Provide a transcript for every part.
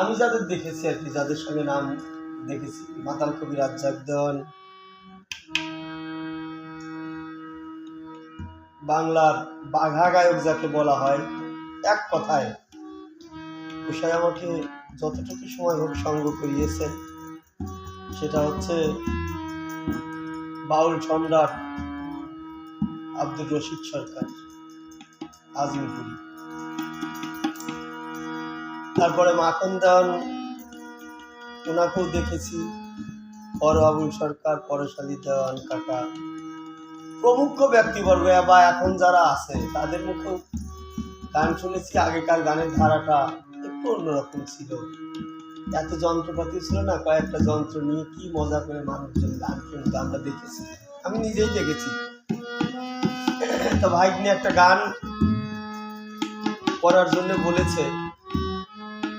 আমি যাদের দেখেছি আর কি, যাদের সঙ্গে নাম দেখেছি, মাতাল কবি রাজ্জাক দেওয়ান, বাংলার বাঘা গায়ক যাকে বলা হয়, এক কথায় উষায় আমাকে যতটুকু সময় হোক সঙ্গ করিয়েছেন সেটা হচ্ছে বাউল সম্রাট আব্দুর রশিদ সরকার আজিমপুরি তারপরে মাখন দেওয়ান ওনাকেও দেখেছি পর আবুল সরকার, পরশালী দেওয়ান, কাকা। প্রমুখ ব্যক্তিবর্গ বা এখন যারা আছে, তাদের মুখেও গান শুনেছি, আগেকার গানের ধারাটা একটু অন্যরকম ছিল। এত যন্ত্রপাতি ছিল না, কয়েকটা যন্ত্র নিয়ে কি মজা করে মানুষজন গান শুনতে, আমরা দেখেছি। আমি নিজেই দেখেছি। তো ভাই একটা গান করার জন্য বলেছে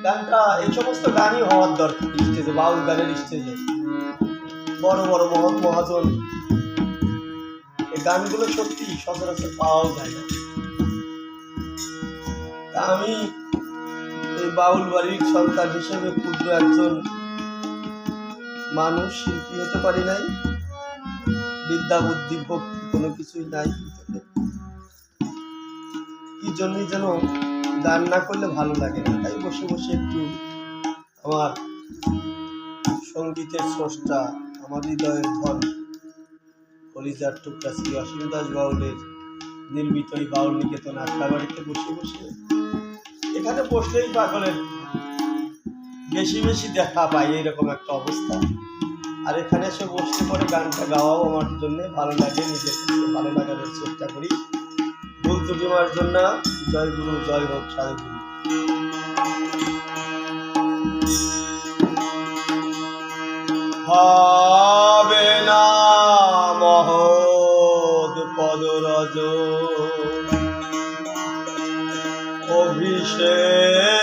গানটা, এই সমস্ত গানই হওয়ার দরকার স্টেজে, বাউল গানের স্টেজে। বড় বড় মহৎ মহাজন, এই গানগুলো সত্যি সচরাচর পাওয়াও যায় না। আমি এই বাউল বাড়ির সন্তান হিসেবে ক্ষুদ্র একজন মানুষ, শিল্পী হতে পারি নাই। বিদ্যা, বুদ্ধি, ভক্তি কোনো কিছুই নাই কি জন্যই যেন গান না করলে ভালো লাগে না, তাই বসে বসে একটু আমার সঙ্গীতের স্রষ্টা, আমার হৃদয়ের ধন, কলিজার টুকরা শ্রী অসীম দাস বাউলের নির্মিত এই বাউল নিকেতন আখড়াবাড়িতে বসে বসে এখানে বসলেই পাগলের বেশি বেশি দেখা পাই এরকম একটা অবস্থা। আর এখানে এসে বসতে পরে গানটা গাওয়াও আমার জন্য ভালো লাগে, নিজের ভালো লাগানোর চেষ্টা করি। ভুল জন্য জয় গুরু জয় হোক সাধু গুরু। হবে না মহৎ পদরজ। অভিষেক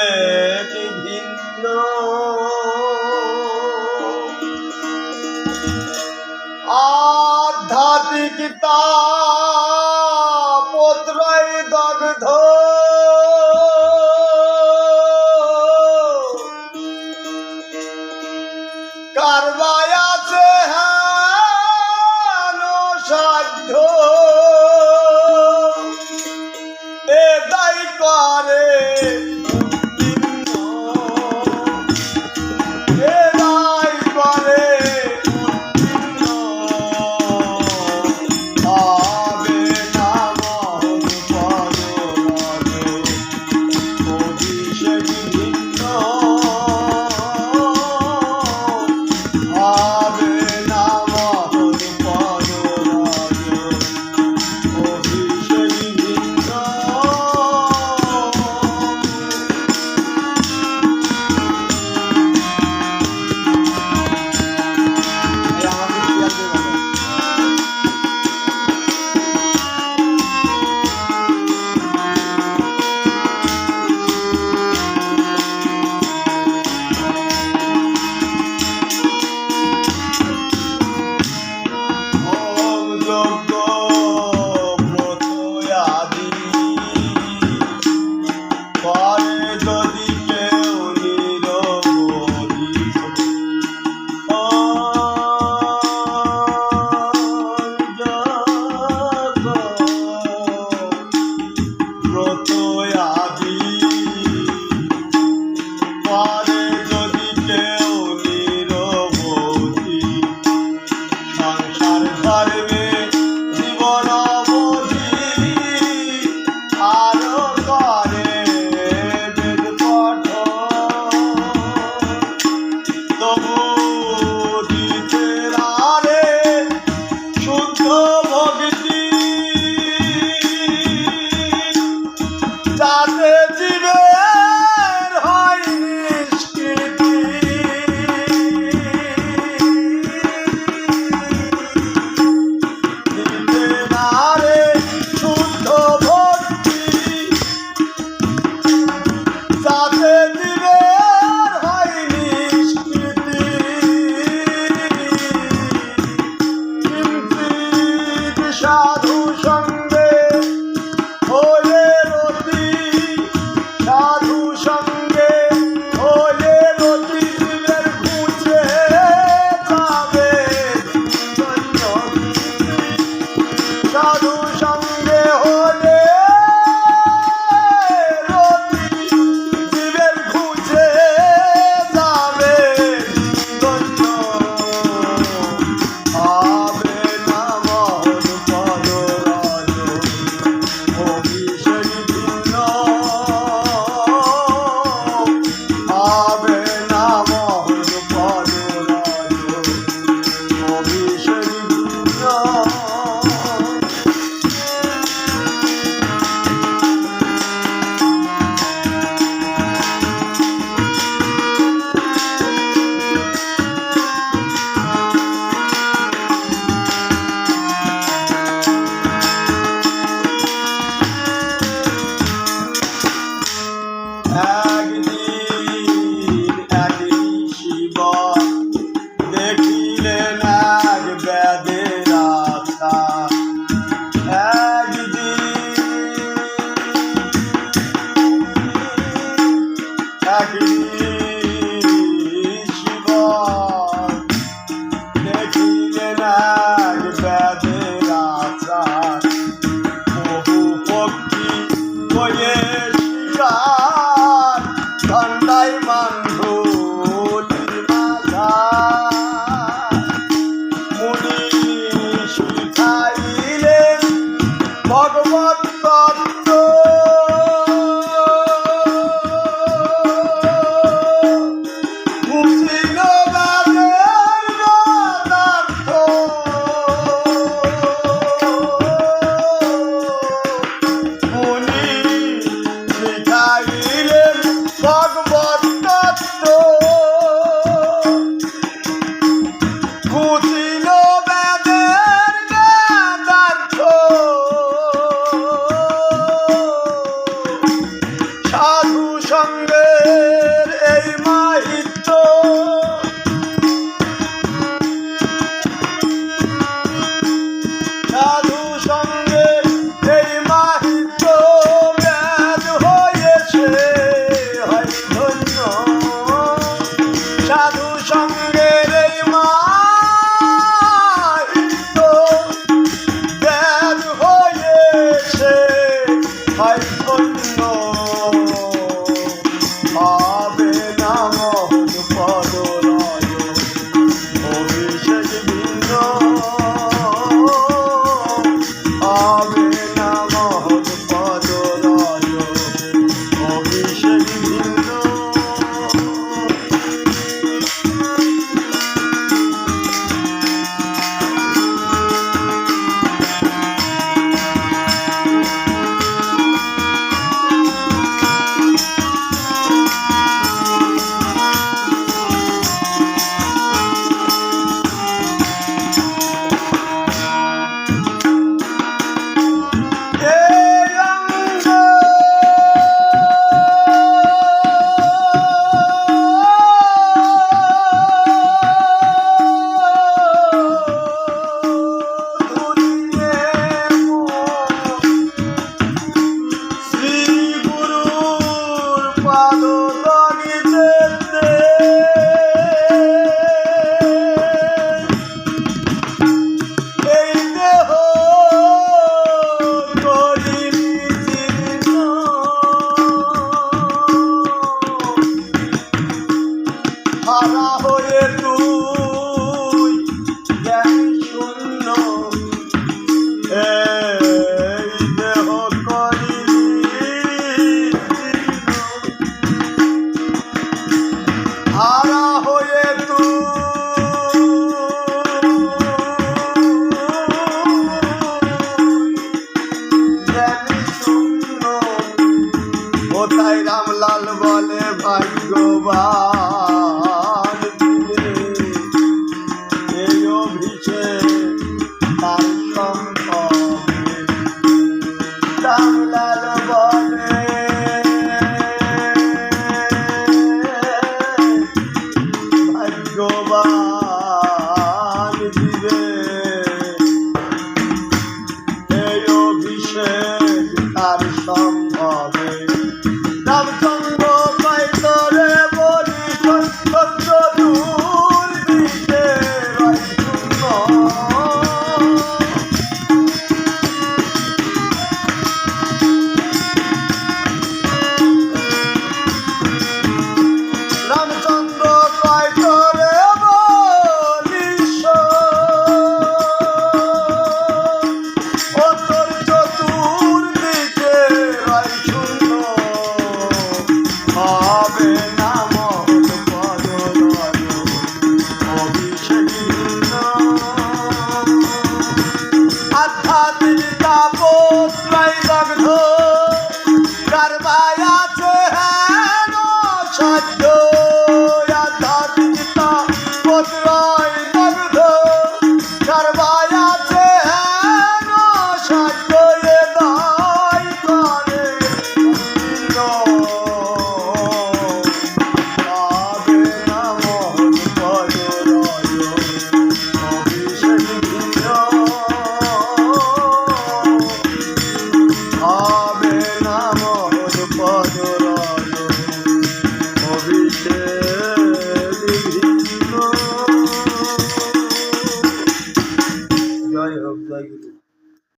all the